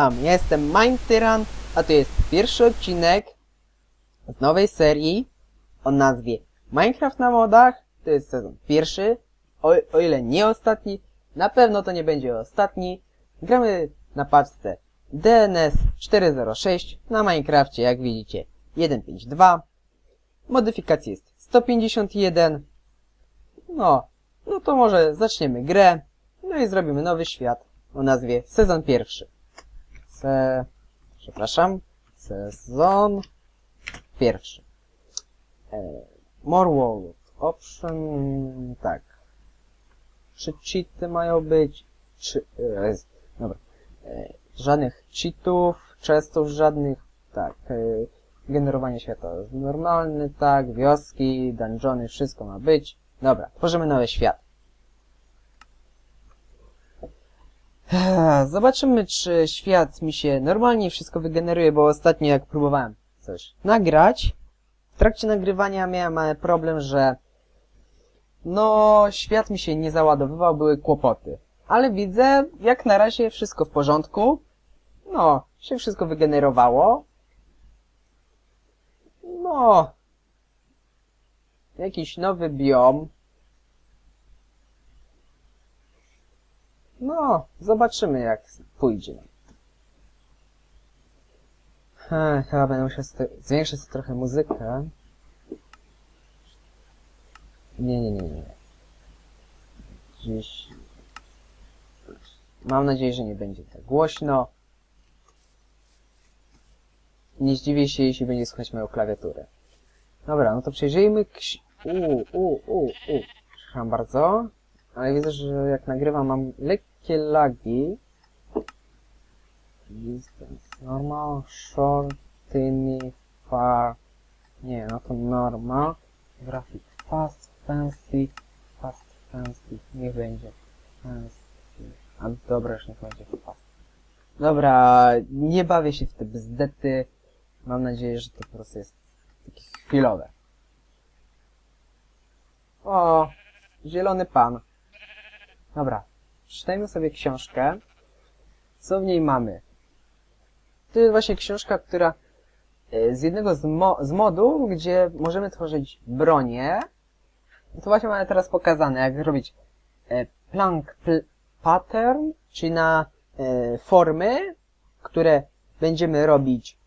Witam, ja jestem Mind Tyran, a to jest pierwszy odcinek z nowej serii o nazwie Minecraft na modach. To jest sezon pierwszy, o, o ile nie ostatni, na pewno to nie będzie ostatni. Gramy na paczce DNS 406 na Minecrafcie, jak widzicie 1.5.2. Modyfikacji jest 151. No, no to może zaczniemy grę, no i zrobimy nowy świat o nazwie sezon pierwszy. Se... Przepraszam. Sezon pierwszy. E, more world. Option... Tak. Czy cheaty mają być? Czy... E, dobra. E, żadnych cheatów, chestów żadnych. Tak. Generowanie świata normalny, tak. Wioski, dungeony, wszystko ma być. Dobra, tworzymy nowy świat. Ech, Zobaczymy, czy świat mi się normalnie wszystko wygeneruje, bo ostatnio jak próbowałem coś nagrać, w trakcie nagrywania miałem mały problem, że no, świat mi się nie załadowywał, były kłopoty. Ale widzę, jak na razie wszystko w porządku. No, się wszystko wygenerowało. No, jakiś nowy biom. No, zobaczymy jak pójdzie. Ech, chyba będę musiał zwiększyć trochę muzykę. Nie, nie, nie, nie. Gdzieś... Mam nadzieję, że nie będzie tak głośno. Nie zdziwię się, jeśli będzie słychać moją klawiaturę. Dobra, no to przejrzyjmy ksi... Uuu, uuu, uuu, uuu. Przepraszam bardzo. Ale widzę, że jak nagrywam mam lekkie lagi. Normal, short, tiny, far. Nie, no to normal. Grafik fast, fancy, fast, fancy. Niech będzie fancy. A dobra, już niech będzie fast. Dobra, nie bawię się w te bzdety. Mam nadzieję, że to po prostu jest takie chwilowe. O, zielony pan. Dobra, przeczytajmy sobie książkę. Co w niej mamy? To jest właśnie książka, która e, z jednego z, mo z modów, gdzie możemy tworzyć bronię. To właśnie mamy teraz pokazane, jak robić e, plank pl pattern, czyli na e, formy, które będziemy robić,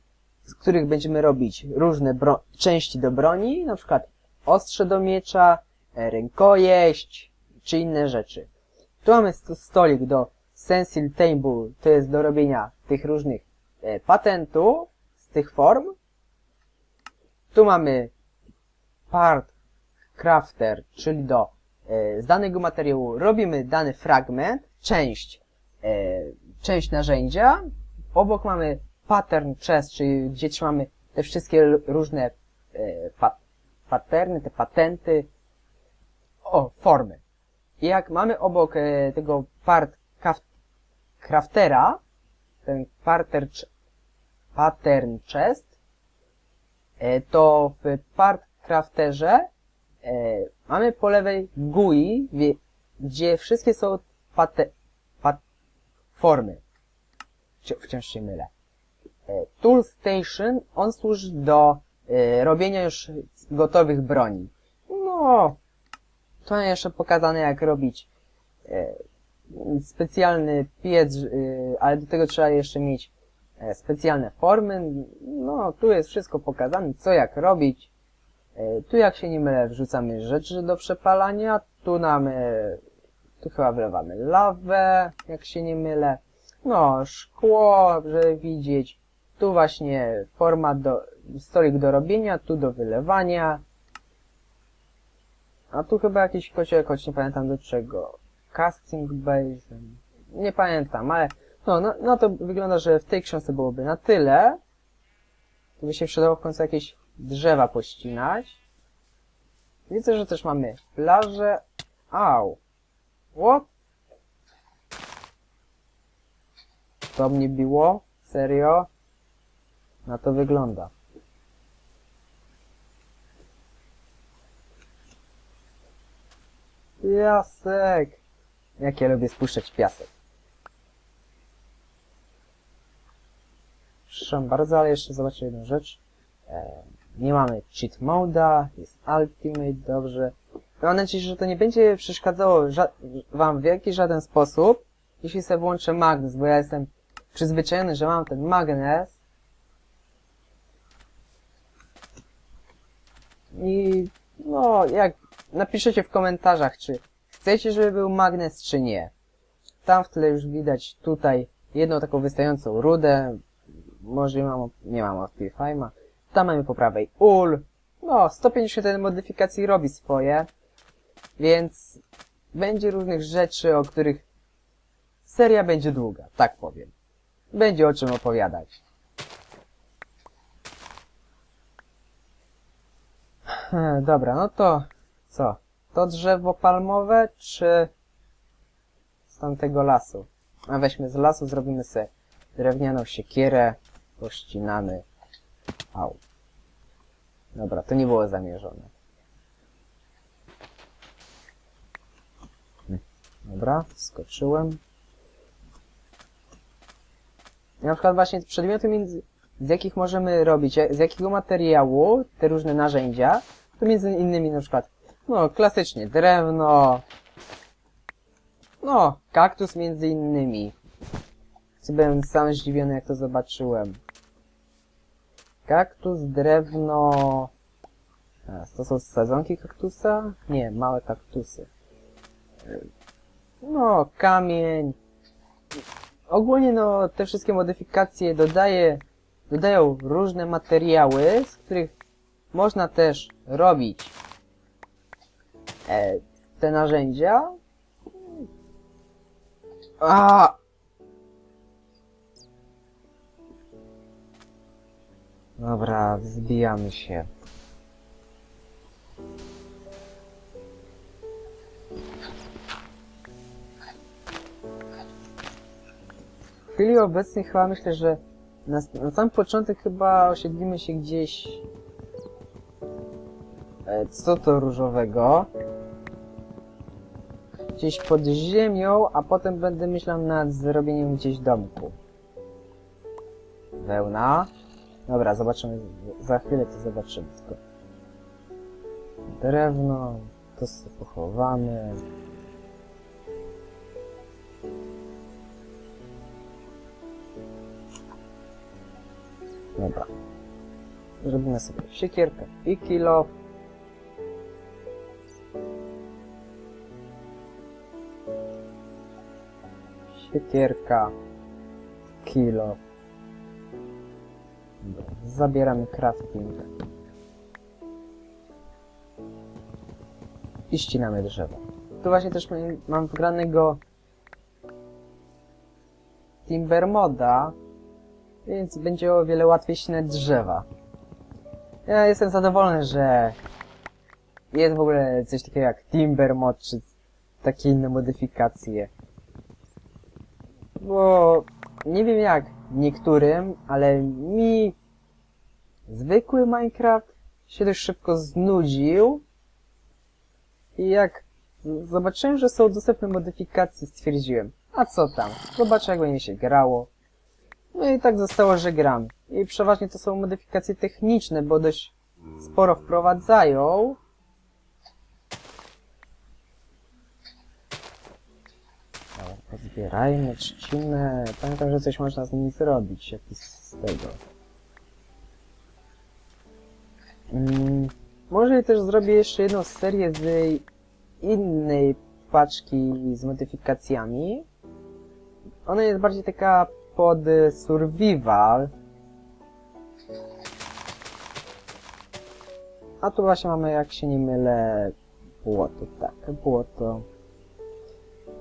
z których będziemy robić różne części do broni, na przykład ostrze do miecza, rękojeść, czy inne rzeczy. Tu mamy st- stolik do stencil table, to jest do robienia tych różnych e, patentów z tych form. Tu mamy part crafter, czyli do e, z danego materiału robimy dany fragment, część, e, część narzędzia. Obok mamy pattern chest, czyli gdzie trzymamy te wszystkie różne e, pat, patterny, te patenty, o, formy. I jak mamy obok e, tego part craftera, ten parter pattern chest, e, to w part crafterze e, mamy po lewej GUI, wie, gdzie wszystkie są pate, pat, formy. Wci- Wciąż się mylę. E, Tool Station, on służy do e, robienia już gotowych broni. No, to jeszcze pokazane jak robić e, specjalny piec, e, ale do tego trzeba jeszcze mieć e, specjalne formy. No, tu jest wszystko pokazane, co jak robić. Tu jak się nie mylę, wrzucamy rzeczy do przepalania. Tu mamy, tu chyba wlewamy lawę, jak się nie mylę. No, szkło, żeby widzieć. Tu właśnie forma do, stolik do robienia, tu do wylewania. A tu chyba jakiś kociołek, choć nie pamiętam do czego. Casting base. Nie pamiętam, ale no, no, no to wygląda, że w tej książce byłoby na tyle. Tu by się przydało w końcu jakieś drzewa pościnać. Widzę, że też mamy plażę. Au. What? To mnie biło? Serio? Na to wygląda. Piasek! Jak ja lubię spuszczać piasek. przepraszam bardzo, ale jeszcze zobaczę jedną rzecz. Nie mamy cheat moda, jest ultimate, dobrze. Mam nadzieję, że to nie będzie przeszkadzało wam w jakiś żaden sposób, jeśli sobie włączę magnes, bo ja jestem przyzwyczajony, że mam ten magnes. I no, jak napiszecie w komentarzach, czy chcecie, żeby był magnes, czy nie. Tam w tle już widać tutaj jedną taką wystającą rudę. Może mam, nie mam Optifime'a. Tam mamy po prawej ul. No, 151 modyfikacji robi swoje. Więc będzie różnych rzeczy, o których seria będzie długa, tak powiem. Będzie o czym opowiadać. Dobra, no to co? To drzewo palmowe, czy z tamtego lasu? A weźmy z lasu, zrobimy sobie drewnianą siekierę, pościnamy. Au. Dobra, to nie było zamierzone. Hm, Dobra, skoczyłem. Na przykład właśnie przedmioty, między, z jakich możemy robić, z jakiego materiału te różne narzędzia, to między innymi na przykład, no klasycznie drewno, no kaktus między innymi. Byłem sam zdziwiony jak to zobaczyłem. Kaktus, drewno... Teraz, to są sadzonki kaktusa? Nie, małe kaktusy. No, kamień. Ogólnie no, te wszystkie modyfikacje dodaje, dodają różne materiały, z których można też robić te narzędzia. A! Dobra, wzbijamy się. W chwili obecnej chyba myślę, że na, na sam początek chyba osiedlimy się gdzieś e, co to różowego gdzieś pod ziemią, a potem będę myślał nad zrobieniem gdzieś domku. Wełna. Dobra, zobaczymy. Za chwilę to zobaczymy. Drewno. To sobie pochowamy. Dobra. Zrobimy sobie siekierkę i kilo. Siekierka. Kilo. Zabieramy crafting. I ścinamy drzewo. Tu właśnie też mam wgranego Timber moda, więc będzie o wiele łatwiej ścinać drzewa. Ja jestem zadowolony, że jest w ogóle coś takiego jak Timber mod, czy takie inne modyfikacje. Bo nie wiem jak niektórym, ale mi zwykły Minecraft się dość szybko znudził. I jak zobaczyłem, że są dostępne modyfikacje, stwierdziłem, a co tam, zobaczę jak będzie się grało. No i tak zostało, że gram. I przeważnie to są modyfikacje techniczne, bo dość sporo wprowadzają. Dobra, pozbierajmy trzcinę. Pamiętam, że coś można z nimi zrobić, jakiś z tego. Mm, może też zrobię jeszcze jedną serię z innej paczki z modyfikacjami. Ona jest bardziej taka pod survival. A tu właśnie mamy, jak się nie mylę, błoto. Tak, błoto.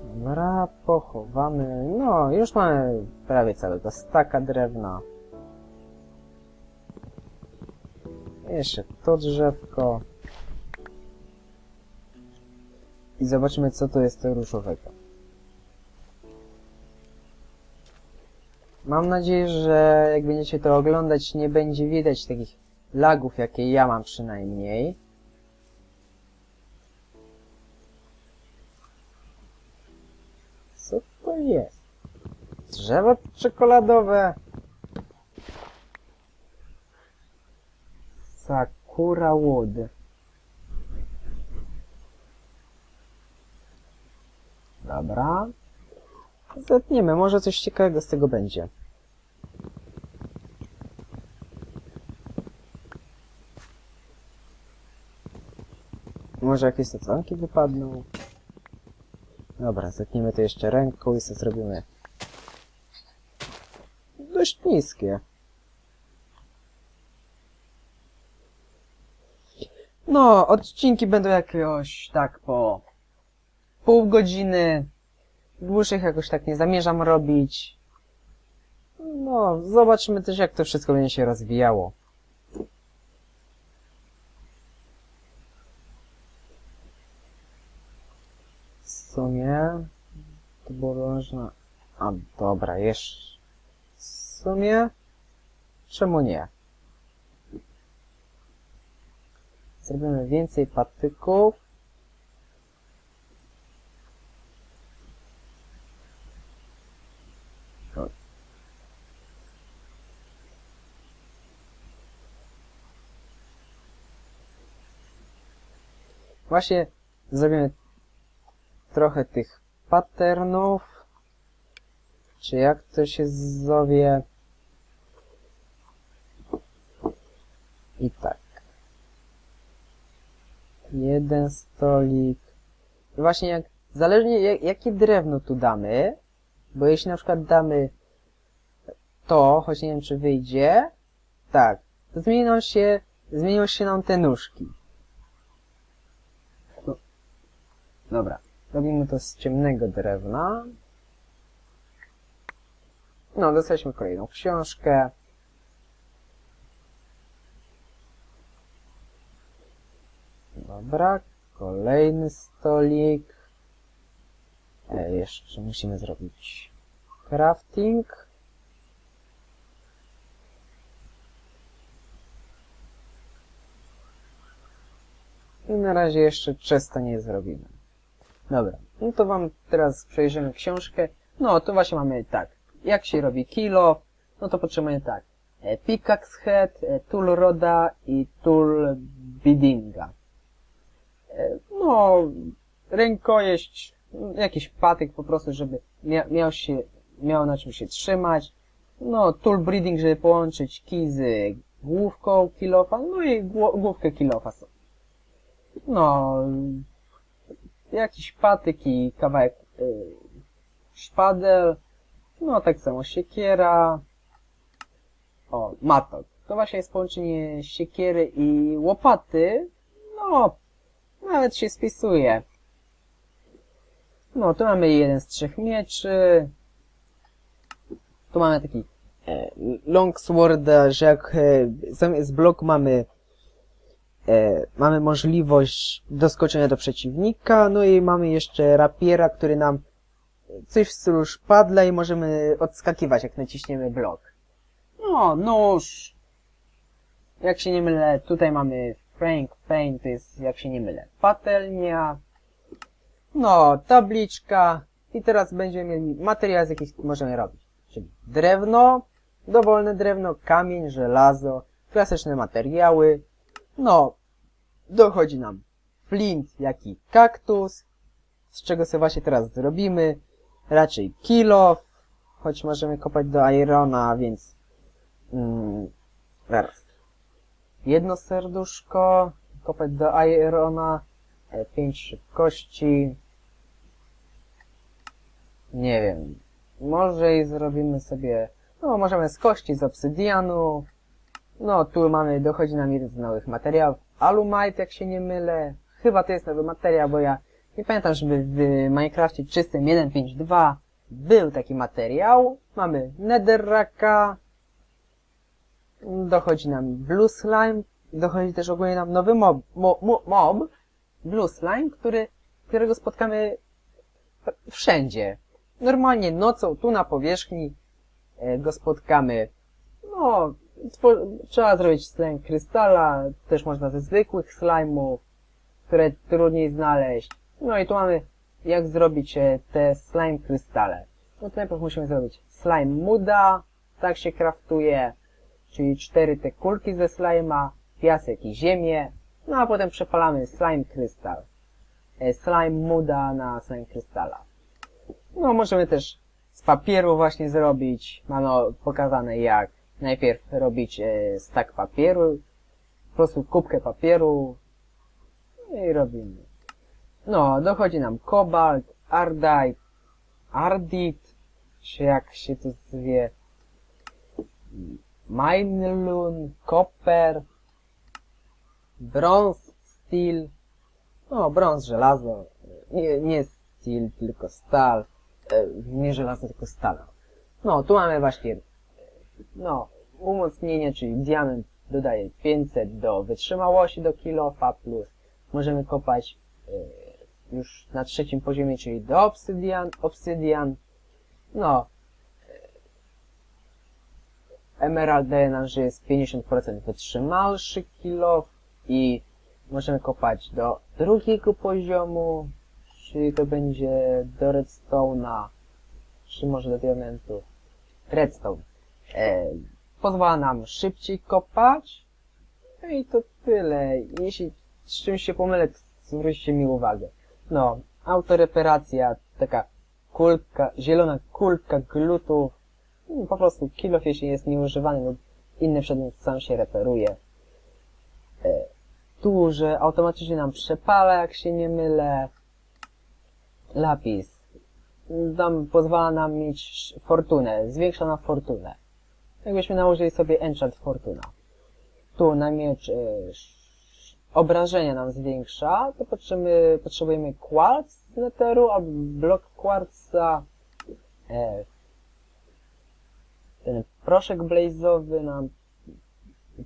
Dobra, pochowamy. No, już mamy prawie całego staka drewna. Jeszcze to drzewko. I zobaczymy, co to jest to różowego. Mam nadzieję, że jak będziecie to oglądać, nie będzie widać takich lagów, jakie ja mam przynajmniej. To jest? Drzewo czekoladowe. Sakura Wood. Dobra. Zetniemy, może coś ciekawego z tego będzie. Może jakieś sacanki wypadną? Dobra, zetniemy to jeszcze ręką i sobie zrobimy dość niskie. No, odcinki będą jakiegoś tak po pół godziny. Dłuższych jakoś tak nie zamierzam robić. No, zobaczymy też jak to wszystko będzie się rozwijało. Sumie to było można... A, dobra, jeszcze... W sumie... Czemu nie? Zrobimy więcej patyków. Właśnie zrobimy trochę tych patternów. Czy jak to się zowie? I tak. Jeden stolik. I właśnie jak, zależnie jak, jakie drewno tu damy, bo jeśli na przykład damy to, choć nie wiem czy wyjdzie, tak, to zmienią się, zmienią się nam te nóżki. No. Dobra, robimy to z ciemnego drewna. No, dostaliśmy kolejną książkę. Dobra, kolejny stolik. E, jeszcze musimy zrobić crafting. I na razie jeszcze czysto nie zrobimy. Dobra, no to wam teraz przejrzymy książkę. No, to właśnie mamy tak. Jak się robi kilo? No to potrzebujemy tak. E, Pickaxe head, e, tool roda i tool biddinga. E, no, rękojeść, jakiś patyk po prostu, żeby mia miał się, miał na czym się trzymać. No, tool breeding, żeby połączyć kij z główką kilofa, no i główkę kilofa. No, jakiś patyk i kawałek y, szpadel, no tak samo siekiera, o, matok. To właśnie jest połączenie siekiery i łopaty, no, nawet się spisuje. No, tu mamy jeden z trzech mieczy. Tu mamy taki e, longsworda, że jak e, zamiast blok mamy e, mamy możliwość doskoczenia do przeciwnika, no i mamy jeszcze rapiera, który nam coś w stylu szpadla i możemy odskakiwać, jak naciśniemy blok. No, nóż. Jak się nie mylę, tutaj mamy Frank Pain, to jest, jak się nie mylę, patelnia. No, tabliczka. I teraz będziemy mieli materiał, z jakich możemy robić. Czyli drewno, dowolne drewno, kamień, żelazo, klasyczne materiały. No, dochodzi nam flint, jak i kaktus, z czego sobie właśnie teraz zrobimy. Raczej kilo, choć możemy kopać do irona, więc... Mm. Jedno serduszko, kopać do irona, e, pięć szybkości. Nie wiem. Może i zrobimy sobie... No, możemy z kości, z obsydianu. No, tu mamy, dochodzi nam jeden z nowych materiałów. Alumite, jak się nie mylę. Chyba to jest nowy materiał, bo ja nie pamiętam, żeby w Minecrafcie czystym 1.5.2 był taki materiał. Mamy netherracka. Dochodzi nam blue slime. Dochodzi też ogólnie nam nowy mob, mo, mo, mob blue slime, który, którego spotkamy wszędzie. Normalnie nocą tu na powierzchni e, go spotkamy. No, trzeba zrobić slime krystala, też można ze zwykłych slime'ów, które trudniej znaleźć. No i tu mamy jak zrobić e, te slime krystale. No to najpierw musimy zrobić slime muda, tak się kraftuje, czyli cztery te kulki ze slime'a, piasek i ziemię, no a potem przepalamy slime krystal. E, slime muda na slime krystala. No możemy też z papieru właśnie zrobić. Mamy pokazane jak najpierw robić e, stak papieru, po prostu kubkę papieru i robimy. No, dochodzi nam kobalt, ardite, ardit, czy jak się to zwie, minelun, copper, brąz, steel, no brąz, żelazo, nie, nie steel, tylko stal, e, nie żelazo, tylko stal. No, tu mamy właśnie, no, umocnienie, czyli diament dodaje 500 do wytrzymałości do kilofa, plus możemy kopać e, już na trzecim poziomie, czyli do obsydian, obsydian, no, Emerald daje nam, że jest 50% wytrzymalszy kilof i możemy kopać do drugiego poziomu, czyli to będzie do redstone'a, czy może do diamentów. Redstone. E, pozwala nam szybciej kopać. No i to tyle. Jeśli z czymś się pomylę, to zwróćcie mi uwagę. No, autoreparacja, taka kulka, zielona kulka glutów, Mm, po prostu kilof jeśli jest nieużywany lub inny przedmiot sam się reperuje. E, duże, automatycznie nam przepala, jak się nie mylę. Lapis. Dam, pozwala nam mieć fortunę, zwiększa nam fortunę. Jakbyśmy nałożyli sobie enchant fortuna. Tu na miecz e, obrażenia nam zwiększa, to potrzebujemy, potrzebujemy z neteru, a blok kwarca e, ten proszek blazowy nam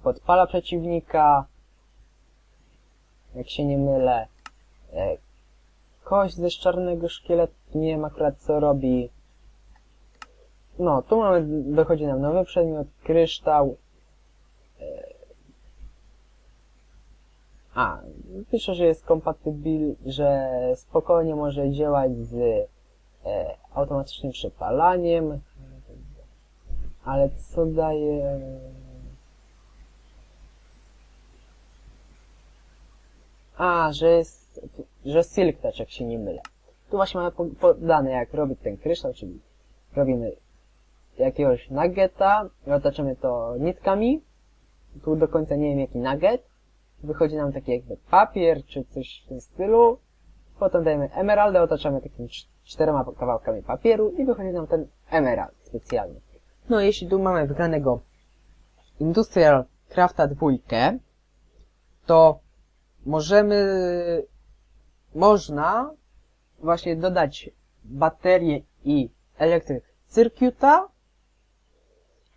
podpala przeciwnika, jak się nie mylę. E, Kość ze czarnego szkieletu, nie wiem akurat co robi. No, tu mamy, dochodzi nam nowy przedmiot, kryształ. E, A, pisze, że jest kompatybil, że spokojnie może działać z e, automatycznym przepalaniem. Ale co daje... A, że jest... że Silk Touch, jak się nie mylę. Tu właśnie mamy po- podane, jak robić ten kryształ, czyli robimy jakiegoś nuggeta, otaczamy to nitkami. Tu do końca nie wiem jaki nugget. Wychodzi nam taki jakby papier, czy coś w tym stylu. Potem dajemy emeraldę, otaczamy takimi cz- czterema kawałkami papieru i wychodzi nam ten emerald specjalny. No, jeśli tu mamy wygranego Industrial Crafta dwójkę, to możemy, można właśnie dodać baterię i elektryk circuita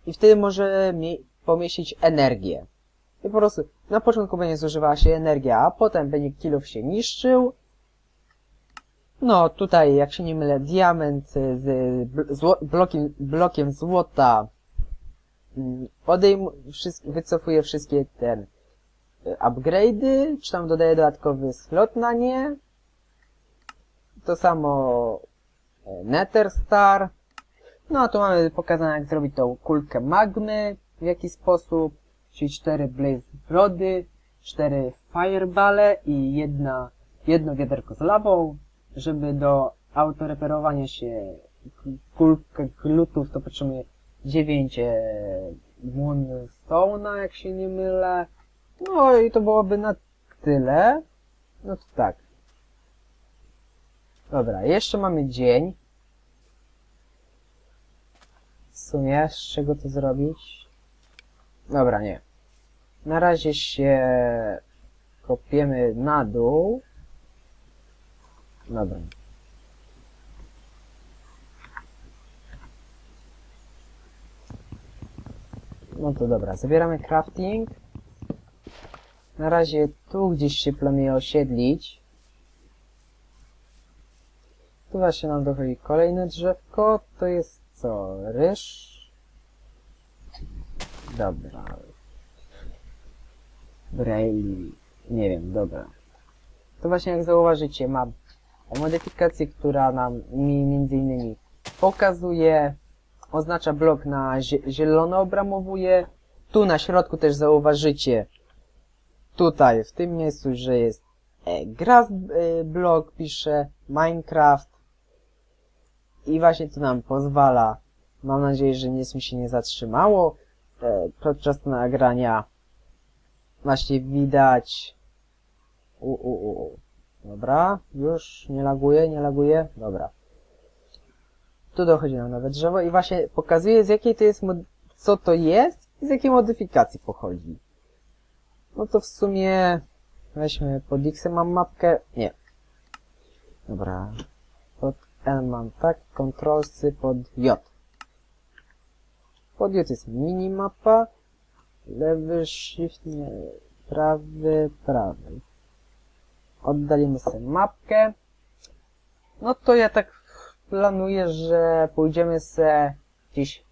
i wtedy może mi pomieścić energię. I po prostu na początku będzie zużywała się energia, a potem będzie kilof się niszczył. No, tutaj, jak się nie mylę, diament z zło blokiem, blokiem złota mm, odejm wycofuje wszystkie ten y, upgrade'y, czy tam dodaje dodatkowy slot na nie. To samo e, Nether Star. No a tu mamy pokazane jak zrobić tą kulkę magmy, w jaki sposób, czyli cztery blaze rody, cztery fireballe i jedna, jedno wiaderko z lawą, żeby do autoreperowania się kulkę glutów to potrzebujemy 9 moonstone'a, jak się nie mylę. No i to byłoby na tyle. No to tak. Dobra, jeszcze mamy dzień. W sumie, z czego to zrobić? Dobra, nie. Na razie się kopiemy na dół. Dobra. No to dobra, zabieramy crafting. Na razie tu gdzieś się planuje osiedlić. Tu właśnie nam dochodzi kolejne drzewko. To jest co? Ryż? Dobra. Braille. Nie wiem, dobra. To właśnie jak zauważycie, mam modyfikację, która nam mi między innymi pokazuje, oznacza blok na zie- zielono obramowuje. Tu na środku też zauważycie tutaj, w tym miejscu, że jest e, Grass e, blog, pisze Minecraft i właśnie to nam pozwala, mam nadzieję, że nic mi się nie zatrzymało e, podczas nagrania właśnie widać u, u, u, dobra, już nie laguje, nie laguje, dobra tu dochodzi nam nowe drzewo i właśnie pokazuje z jakiej to jest, co to jest i z jakiej modyfikacji pochodzi. No to w sumie weźmy pod X mam mapkę, nie. Dobra. N mam tak, Ctrl-C pod J. Pod J jest minimapa, lewy shift, nie, prawy, prawy. Oddalimy sobie mapkę. No to ja tak planuję, że pójdziemy se gdzieś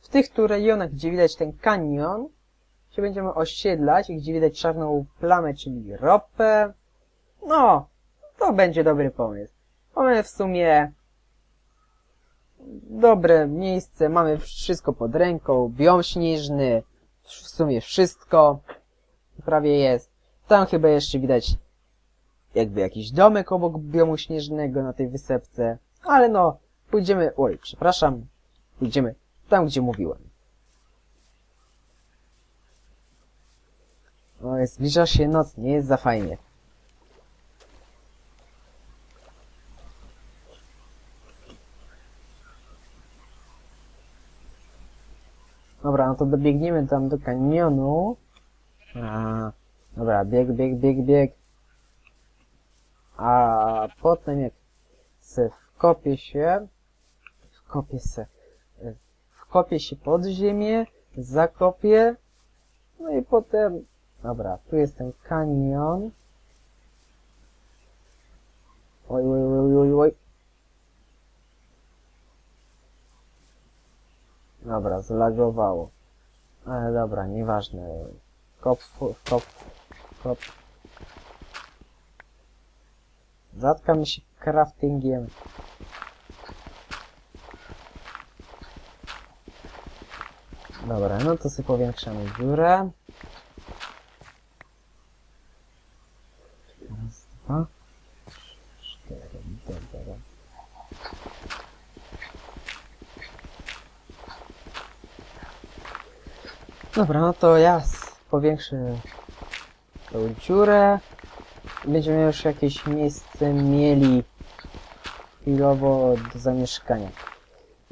w tych tu rejonach, gdzie widać ten kanion, się będziemy osiedlać gdzie widać czarną plamę, czyli ropę. No, to będzie dobry pomysł. Mamy w sumie dobre miejsce, mamy wszystko pod ręką, biom śnieżny, w sumie wszystko prawie jest. Tam chyba jeszcze widać jakby jakiś domek obok biomu śnieżnego na tej wysepce. Ale no, pójdziemy, oj, przepraszam, pójdziemy tam, gdzie mówiłem. Oj, zbliża się noc, nie jest za fajnie. Dobra, no to dobiegniemy tam do kanionu. A, dobra, bieg, bieg, bieg, bieg. A potem jak se wkopię się, wkopię se, wkopię się pod ziemię, zakopię, no i potem, dobra, tu jest ten kanion. Oj, oj, oj, oj, oj. Dobra, zlagowało. Ale dobra, nieważne. Kop, kop, kop. Zatkam się craftingiem. Dobra, no to sobie powiększamy dziurę. Raz, dwa, trzy, cztery, dobra. Dobra, no to ja powiększę tą dziurę. Będziemy już jakieś miejsce mieli chwilowo do zamieszkania.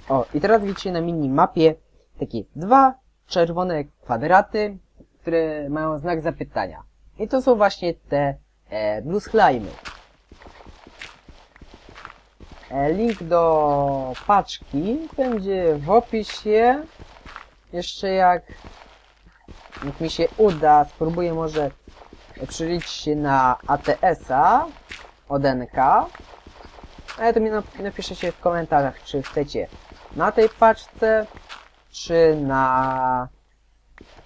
O, i teraz widzicie na minimapie takie dwa czerwone kwadraty, które mają znak zapytania. I to są właśnie te e, blue slime'y. E, link do paczki będzie w opisie. Jeszcze jak, jak mi się uda, spróbuję może przyliczyć się na ATS-a od NK. Ale to mi nap- napiszecie w komentarzach, czy chcecie na tej paczce, czy na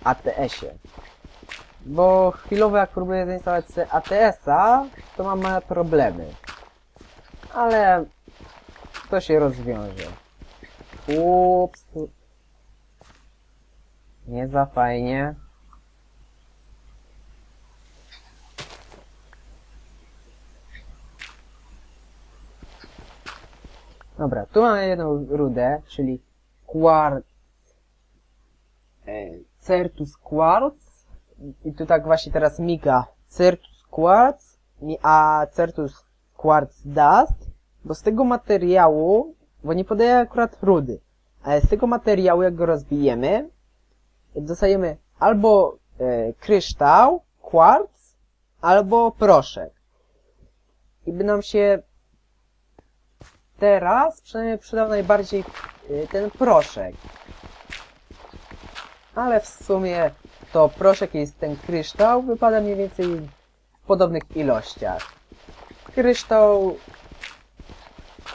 ATS-ie. Bo chwilowo jak próbuję zainstalować ATS-a, to mam problemy. Ale to się rozwiąże. Ups. Nie za fajnie. Dobra, tu mamy jedną rudę, czyli quartz, e, Certus Quartz. I tu tak właśnie teraz miga Certus Quartz, a Certus Quartz Dust, bo z tego materiału, bo nie podaję akurat rudy, ale z tego materiału jak go rozbijemy, dostajemy albo e, kryształ, kwarc, albo proszek. I by nam się teraz przynajmniej przydał najbardziej y, ten proszek. Ale w sumie to proszek jest ten kryształ, wypada mniej więcej w podobnych ilościach. Kryształ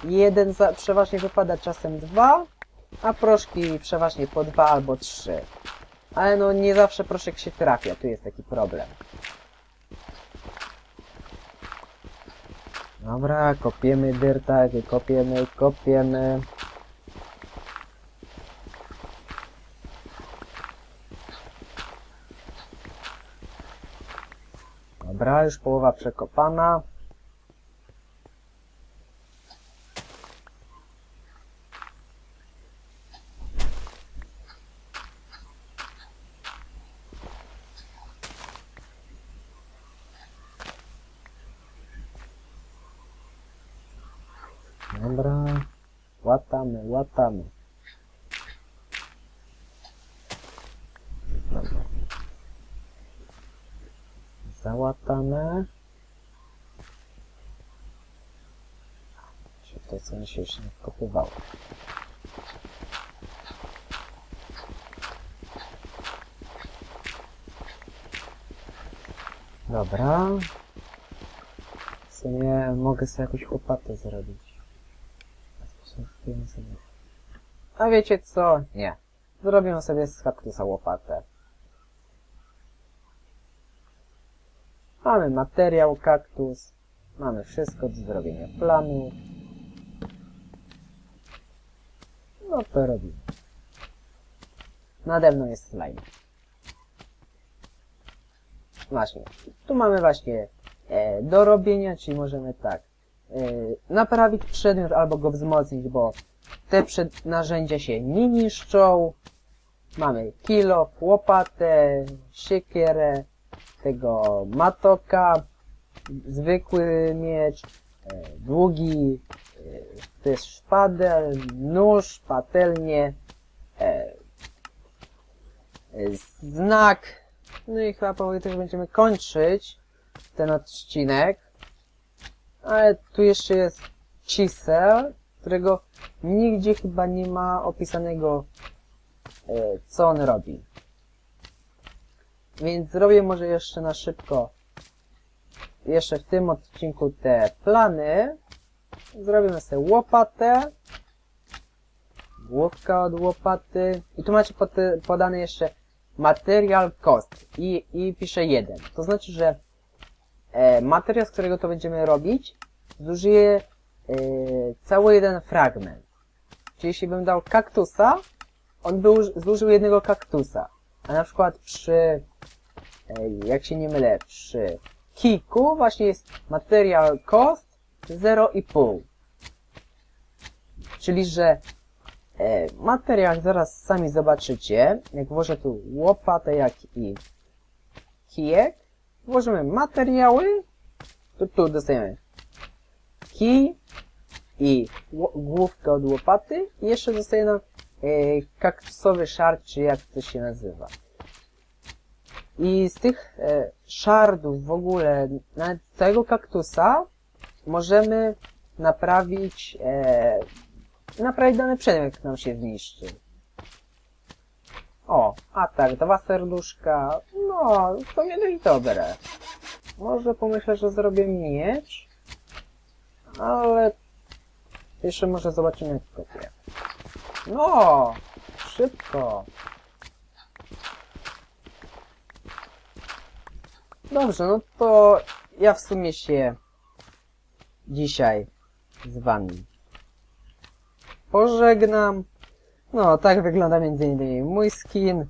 jeden za, przeważnie wypada czasem dwa, a proszki przeważnie po dwa albo trzy. Ale no nie zawsze proszek się trafia, tu jest taki problem. Dobra, kopiemy dyrtak, kopiemy, kopiemy. Dobra, już połowa przekopana. Dobra, łatamy, łatamy. Dobra. Załatane. Się w tej cenie się już nie. Dobra. W sumie mogę sobie jakąś łopatę zrobić. A wiecie co? Nie. Zrobię sobie z kaktusa łopatę. Mamy materiał, kaktus. Mamy wszystko do zrobienia planu. No to robimy. Nade mną jest slime. Właśnie. Tu mamy właśnie e, do robienia, czyli możemy tak naprawić przedmiot albo go wzmocnić, bo te przed narzędzia się nie niszczą. Mamy kilo, łopatę, siekierę, tego matoka, zwykły miecz, e, długi, e, to jest szpadel, nóż, patelnie, e, e, znak. No i chyba powoli też będziemy kończyć ten odcinek. Ale tu jeszcze jest chisel, którego nigdzie chyba nie ma opisanego, e, co on robi. Więc zrobię może jeszcze na szybko, jeszcze w tym odcinku te plany. Zrobimy sobie łopatę, główka od łopaty i tu macie pod, podany jeszcze material cost i, i pisze 1. To znaczy, że e, materiał, z którego to będziemy robić, zużyje e, cały jeden fragment. Czyli jeśli bym dał kaktusa, on by uż- zużył jednego kaktusa. A na przykład przy, e, jak się nie mylę, przy kiku właśnie jest material cost 0,5. Czyli, że e, materiał, zaraz sami zobaczycie, jak włożę tu łopatę, jak i kijek, włożymy materiały, tu, tu dostajemy kij i główkę od łopaty i jeszcze zostaje nam e, kaktusowy szard, czy jak to się nazywa. I z tych e, szardów w ogóle, nawet z całego kaktusa, możemy naprawić, e, naprawić dany przedmiot, jak nam się zniszczy. O, a tak, dwa serduszka, no, w sumie i dobre. Może pomyślę, że zrobię miecz, ale jeszcze może zobaczymy jak kopię. No, szybko. Dobrze, no to ja w sumie się dzisiaj z wami pożegnam. No, tak wygląda między innymi mój skin.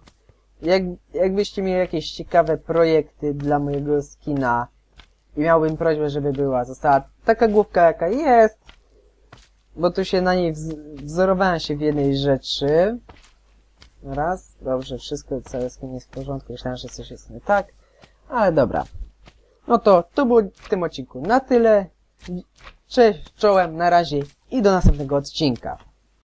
Jak, jakbyście mieli jakieś ciekawe projekty dla mojego skina i miałbym prośbę, żeby była, została taka główka jaka jest, bo tu się na niej wz wzorowałem się w jednej rzeczy. Raz, dobrze, wszystko, cały skin jest w porządku, myślałem, że coś jest nie tak, ale dobra. No to, to było w tym odcinku na tyle. Cześć, czołem, na razie i do następnego odcinka.